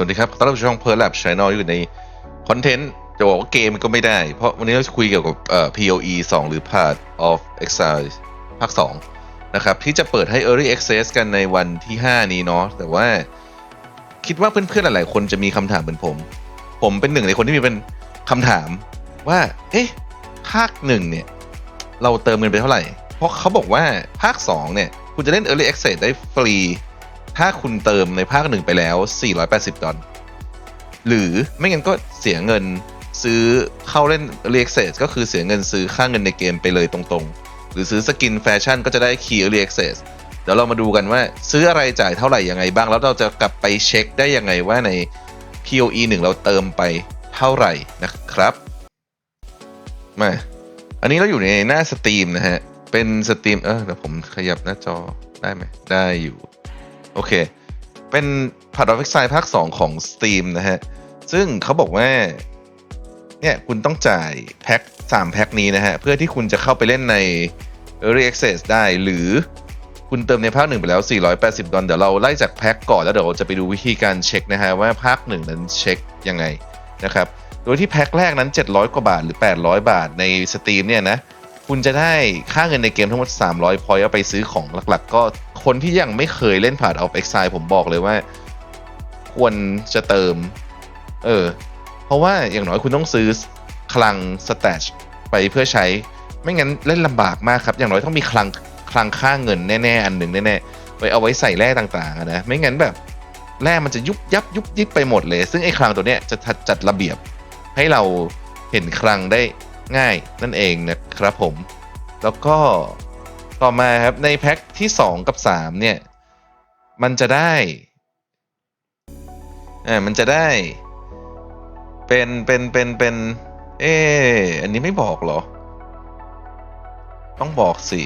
วัสดีครับตอนรับช่อง Pearl Lab Channel อยู่ในคอนเทนต์จะบอกว่าเกมก็ไม่ได้ เพราะวันนี้เราจะคุยเกี่ยวกับเอ่อ PoE 2 หรือ Part of Exile ภาค 2 นะครับ ที่จะเปิดให้ Early Access กันในวันที่ 5 นี้เนาะแต่ว่าคิดว่าเพื่อนๆ หลายๆ คนจะมีคำถามเหมือนผม ผมเป็นหนึ่งในคนที่มีเป็นคำถามว่า เอ๊ะ ภาคหนึ่งเนี่ย เราเติมเงินไปเท่าไหร่ เพราะเขาบอกว่าภาค 2 เนี่ย คุณจะเล่น Early Access ได้ฟรี ถ้าคุณเติมในภาคหนึ่งไปแล้ว 480 ดอลล์หรือไม่งั้นก็เสียเงินซื้อเข้าเล่น Early Access ก็คือเสียเงินซื้อค่าเงินในเกมไปเลยตรงๆ หรือซื้อสกินแฟชั่นก็จะได้คีย์ Early Access เดี๋ยวเรามาดูกันว่าซื้ออะไรจ่ายเท่าไหร่ยังไงบ้าง แล้วเราจะกลับไปเช็คได้ยังไงว่าใน PoE 1 เราเติมไปเท่าไหร่นะครับมาอันนี้เราอยู่ในหน้าสตรีมนะฮะ เป็นสตรีมเออเดี๋ยวผมขยับหน้าจอได้ไหมได้อยู่ โอเค เป็น Part of Exile ภาค 2 ของ Steam นะฮะ ซึ่งเขาบอกว่า เนี่ย คุณต้องจ่ายแพ็ค3แพ็คนี้นะฮะ เพื่อที่คุณจะเข้าไปเล่นใน Early Access ได้หรือคุณเติมในภาคหนึ่งไปแล้ว 480 ดอลลาร์เดี๋ยวเราไล่จากแพ็คก่อนแล้วเดี๋ยวเราจะไปดูวิธีการเช็คนะฮะ ว่าภาคหนึ่งนั้นเช็คยังไงนะครับ โดยที่แพ็คแรกนั้น 700 กว่าบาทหรือ 800 บาทใน Steam เนี่ยนะ คุณจะได้ค่าเงินในเกมทั้งหมด 300 พอยต์เอาไปซื้อของหลักๆ ก็ คนที่ยังไม่เคยเล่นผ่าน of Exile ผมบอกเลยว่า ควรจะเติม เออ เพราะว่าอย่างน้อยคุณต้องซื้อคลังสแตชไปเพื่อใช้ ไม่งั้นเล่นลำบากมากครับ อย่างน้อยต้องมีคลังคลังค่าเงินแน่ๆ อันหนึ่งแน่ๆไว้เอาไว้ใส่แร่ต่างๆนะ ไม่งั้นแบบแร่มันจะยุบยับยุบยิบไปหมดเลย ซึ่งไอ้คลังตัวเนี้ยจะจัดระเบียบ ให้เราเห็นคลังได้ง่ายนั่นเองนะครับผม แล้วก็ ต่อมาครับในแพ็คที่ 2 กับ 3 เนี่ย มันจะได้อ่ามันจะได้เป็นเป็นเป็นเป็นเอออันนี้ไม่บอกเหรอ ต้องบอกสิ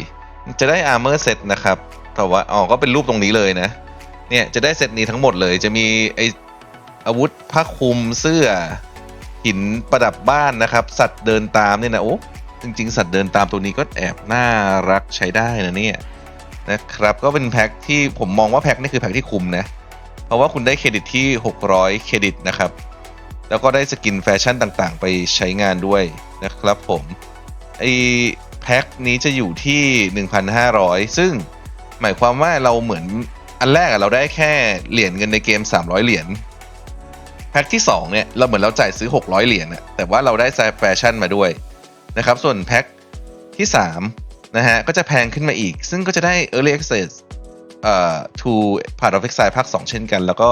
จะได้ armor set นะครับ แต่ว่าอ๋อก็เป็นรูปตรงนี้เลยนะ เนี่ยจะได้เซตนี้ทั้งหมดเลยจะมีไออาวุธผ้าคลุมเสื้อหินประดับบ้านนะครับ สัตว์เดินตามเนี่ยนะโอ้ จริงๆ สัตว์เดินตามตัวนี้ก็แอบน่ารักใช้ได้นะเนี่ยนะครับก็เป็นแพ็คที่ผมมองว่าแพ็คนี่คือแพ็คที่คุ้มนะ เพราะว่าคุณได้เครดิตที่ 600 เครดิตนะครับ แล้วก็ได้สกินแฟชั่นต่างๆ ไปใช้งานด้วยนะครับผมไอแพ็คนี้จะอยู่ที่ 1,500 ซึ่งหมายความว่าเราเหมือนอันแรกเราได้แค่เหรียญเงินในเกม 300 เหรียญแพ็คที่ 2 เนี่ย เราเหมือนเราจ่ายซื้อ 600 เหรียญแต่ว่าเราได้แฟชั่นมาด้วย นะครับส่วนแพ็คที่3นะฮะก็จะแพงขึ้นมาอีก ซึ่งก็จะได้ Early Access เอ่อ to Part of Exile ภาค2 เช่นกัน แล้วก็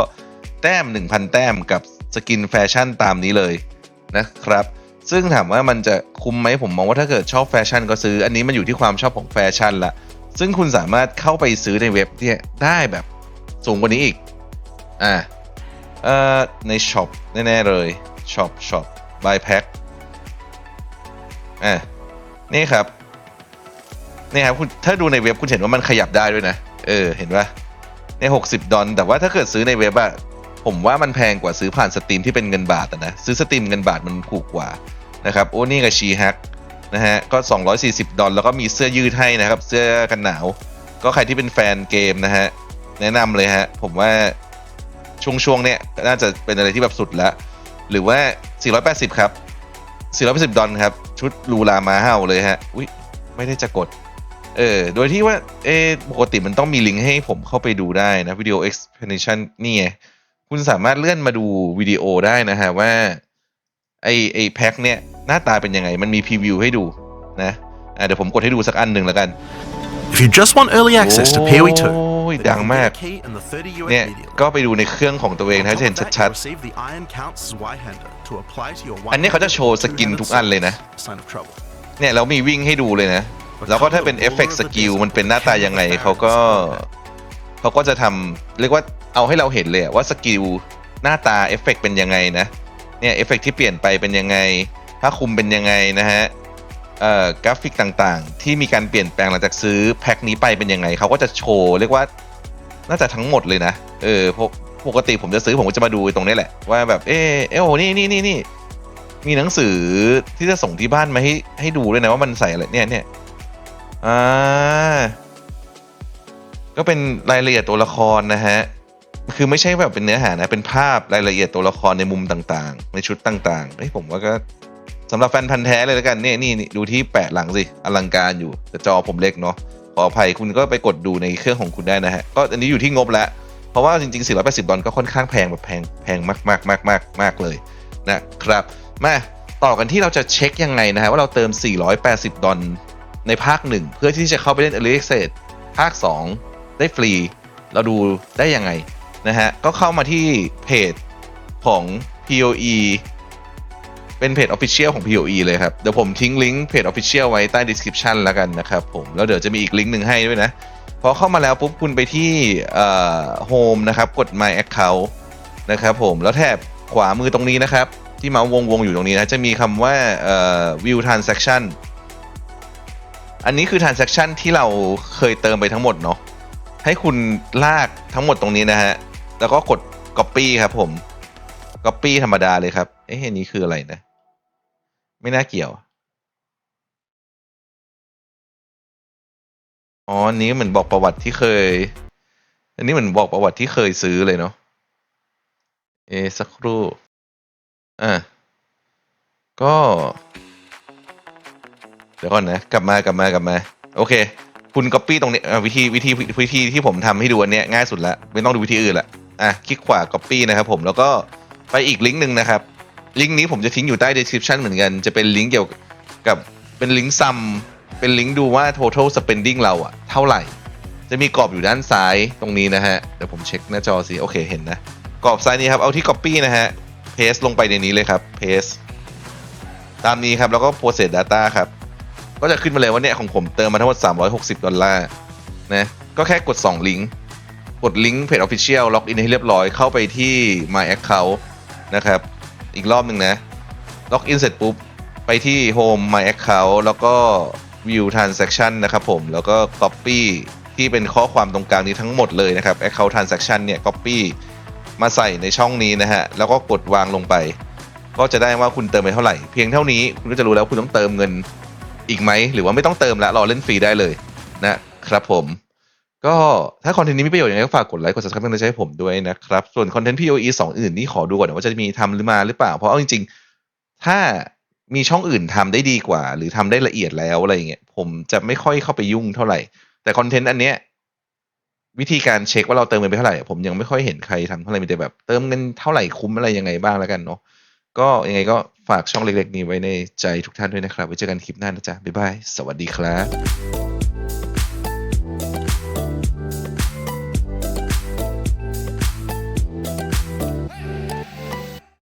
แต้ม 1,000 แต้มกับสกินแฟชั่นตามนี้เลยนะครับ ซึ่งถามว่ามันจะคุ้มไหมผมมองว่าถ้าเกิดชอบแฟชั่นก็ซื้อ อันนี้มันอยู่ที่ความชอบของแฟชั่นละซึ่งคุณสามารถเข้าไปซื้อในเว็บเนี่ยได้แบบสูงกว่านี้อีก อ่าเอ่อในช็อปแน่ ๆ เลยช็อปช็อป buy pack อ่านี่ครับนี่ครับคุณถ้าดูในเว็บคุณเห็นว่ามันขยับได้ด้วยนะ เออ เห็นปะในหกสิบดอลแต่ว่าถ้าเกิดซื้อในเว็บอะผมว่ามันแพงกว่าซื้อผ่านสตรีมที่เป็นเงินบาทนะ ซื้อสตรีมเงินบาทมันถูกกว่านะครับ โอ้นี่กับชีฮักนะฮะ ก็ 240 ดอลแล้วก็มีเสื้อยืดให้นะครับ เสื้อกันหนาว ก็ใครที่เป็นแฟนเกมนะฮะ แนะนำเลยฮะ ผมว่าช่วงๆ เนี้ยน่าจะเป็นอะไรที่แบบสุดล้วหรือว่า 480 ครับ 480ดอลครับ ชุดลูลามาเห่าเลยฮะ อุ้ยไม่ได้จะกด เออ โดยที่ว่าเออปกติมันต้องมีลิงก์ให้ผมเข้าไปดูได้นะวิดีโอ explanation นี่ไง คุณสามารถเลื่อนมาดูวิดีโอได้นะฮะ ว่า ไอไอแพ็คเนี่ย หน้าตาเป็นยังไง มันมีพรีวิวให้ดูนะเดี๋ยวผมกดให้ดูสักอันหนึ่งแล้วกัน If you just want early access to PoE 2, ย then ดัง you'll มาก get a key in the 30 US เนี่ย media. ก็ไปดูในเครื่องของตัวเองนะ On จะเห็น top of that, ชัด you'll receive the Iron Counts Y-hander to apply to your อันนี้เขาจะโชว์สกินทุกอันเลยนะ Sign of trouble. ๆเนี่ยแล้วมีวิ่งให้ดูเลยนะ แล้วก็ถ้าเป็นเอฟเฟกต์สกิลมันเป็นหน้าตายังไงเขาก็เขาก็จะทำเรียกว่าเอาให้เราเห็นเลยอะว่าสกิลหน้าตาเอฟเฟกต์เป็นยังไงนะ เนี่ยเอฟเฟกต์ที่เปลี่ยนไปเป็นยังไงผ้าคลุมเป็นยังไงนะฮะเอ่อ กราฟิกต่างๆ ที่มีการเปลี่ยนแปลงหลังจากซื้อแพ็คนี้ไปเป็นยังไงเขาก็จะโชว์เรียกว่าน่าจะทั้งหมดเลยนะ เออพวกปกติผมจะซื้อผมก็จะมาดูตรงนี้แหละ ว่าแบบเออเออโอ้นี่นี่นี่นี่มีหนังสือที่จะส่งที่บ้านมาให้ให้ดูด้วยนะว่ามันใส่อะไรเนี่ยเนี่ยอ่าก็เป็นรายละเอียดตัวละครนะฮะคือไม่ใช่แบบเป็นเนื้อหานะเป็นภาพรายละเอียดตัวละครในมุมต่างๆ ในชุดต่างๆเฮ้ยผมว่าก็ สำหรับแฟนพันธ์แท้เลยแล้วกันเนี่ยนี่ดูที่แปะหลังสิอลังการอยู่แต่จอผมเล็กเนาะขออภัยคุณก็ไปกดดูในเครื่องของคุณได้นะฮะ ก็อันนี้อยู่ที่งบแล้ว เพราะว่าจริง ๆ 480 ดอลล์ก็ค่อนข้างแพงแบบแพงแพงมากมากมากมากมากเลยนะครับมาต่อกันที่เราจะเช็คยังไงนะฮะ ว่าเราเติม 480 ดอลล์ในภาคหนึ่งเพื่อที่จะเข้าไปเล่น Early Access ภาค 2 ได้ฟรี เราดูได้ยังไงนะฮะ ก็เข้ามาที่เพจของ POE เป็นเพจ Official ของ POE เลยครับ เดี๋ยวผมทิ้งลิงก์เพจ Official ไว้ใต้ description แล้วกันนะครับผม แล้วเดี๋ยวจะมีอีกลิงก์หนึ่งให้ด้วยนะ พอเข้ามาแล้วปุ๊บคุณไปที่เอ่อ Home นะครับ กด My Account นะครับผม แล้วแถบขวามือตรงนี้นะครับ ที่เมาส์วงวงๆอยู่ตรงนี้นะ จะมีคำว่าเอ่อ View Transaction อันนี้คือ transaction ที่เราเคยเติมไปทั้งหมดเนาะ ให้คุณลากทั้งหมดตรงนี้นะฮะ แล้วก็กด copy ครับผม copy ธรรมดาเลยครับ เอ๊ะนนี้คืออะไรนะ ไม่น่าเกี่ยว อ๋ออันนี้เหมือนบอกประวัติที่เคย อันนี้เหมือนบอกประวัติที่เคยซื้อเลยเนาะ เอะสักครู่ อะ ก็ เดี๋ยวก่อนนะ กลับมากลับมากลับมา โอเค คุณก๊อปปี้ตรงนี้วิธีวิธีวิธีที่ผมทำให้ดูอันเนี้ยง่ายสุดละ ไม่ต้องดูวิธีอื่นละ อะ คลิกขวาก๊อปปี้นะครับผม แล้วก็ไปอีกลิงก์หนึ่งนะครับ ลิงก์นี้ผมจะทิ้งอยู่ใต้ description เหมือนกัน จะเป็นลิงก์เกี่ยวกับเป็นลิงก์ซัมเป็นลิงก์ดูว่า total spending เราอะเท่าไหร่ จะมีกรอบอยู่ด้านซ้ายตรงนี้นะฮะ เดี๋ยวผมเช็คหน้าจอสิโอเคเห็นนะ กรอบซ้ายนี้ครับ เอาที่ copy นะฮะ paste ลงไปในนี้เลยครับ paste ตามนี้ครับ แล้วก็ process data ครับ ก็จะขึ้นมาเลยว่าเนี่ยของผมเติมมาทั้งหมด 360 ดอลลาร์นะก็แค่กด 2 ลิงก์กดลิงก์เพจ Official ล็อกอินให้เรียบร้อยเข้าไปที่ My Account นะครับ อีกรอบหนึ่งนะล็อกอินเสร็จปุ๊บ ไปที่ Home My Account แล้วก็ View Transaction นะครับผม แล้วก็ Copy ที่เป็นข้อความตรงกลางนี้ทั้งหมดเลยนะครับ Account Transaction เนี่ย Copy มาใส่ในช่องนี้นะฮะ แล้วก็กดวางลงไป ก็จะได้ว่าคุณเติมไปเท่าไหร่ เพียงเท่านี้คุณก็จะรู้แล้วคุณต้องเติมเงินอีกไหม หรือว่าไม่ต้องเติมแล้วรอเล่นฟรีได้เลยนะครับผม ก็ถ้าคอนเทนต์นี้มีประโยชน์ยังไงก็ฝากกดไลค์กด subscribe เป็นกำลังใจให้ผมด้วยนะครับ ส่วนคอนเทนต์ POE สองอื่นนี่ขอดูก่อนว่าจะมีทำหรือมาหรือเปล่า เพราะเอาจริงๆ ถ้ามีช่องอื่นทำได้ดีกว่า หรือทำได้ละเอียดแล้วอะไรอย่างเงี้ยผมจะไม่ค่อยเข้าไปยุ่งเท่าไหร่ แต่คอนเทนต์อันเนี้ยวิธีการเช็คว่าเราเติมเงินไปเท่าไหร่ ผมยังไม่ค่อยเห็นใครทำเท่าไหร่มีแต่แบบ เติมเงินเท่าไหร่คุ้มอะไรยังไงบ้างแล้วกันเนาะก็ยังไงก็ฝากช่องเล็กๆ นี้ไว้ในใจทุกท่านด้วยนะครับไว้เจอกันคลิปหน้านะจ๊ะบ๊ายบายสวัสดีครับ